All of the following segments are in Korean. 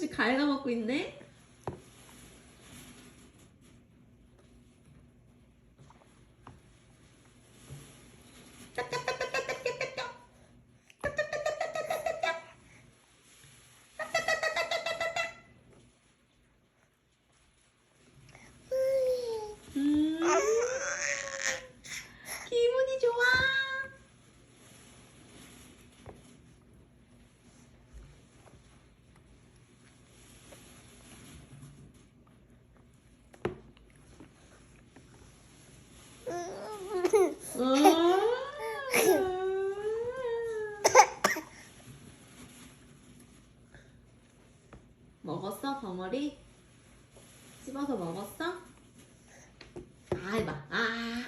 조금씩 갈라먹고 있네? 먹었어 벙어리? 씹어서 먹었어? 아 해봐 아.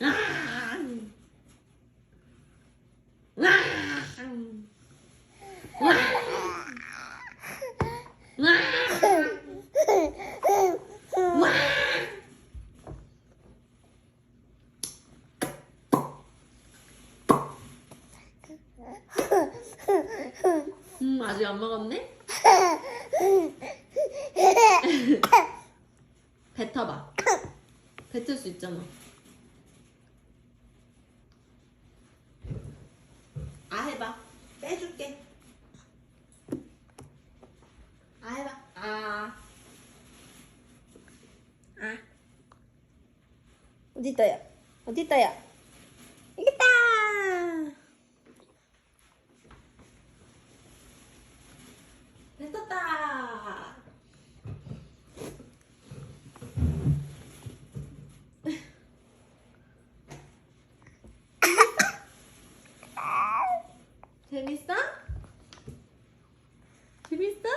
아. 아. 아. 와. 음 아직 안 먹었네? 뱉어봐 뱉을 수 있잖아 아 해봐 빼줄게 아 해봐 아 아. 어디 있다야? 어디 있다야? 여기 있다. 뱉었다 재밌어? 재밌어?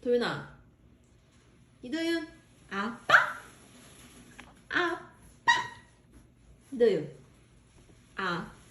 도윤아 이도윤 아빠 아빠 이도윤 아빠 아빠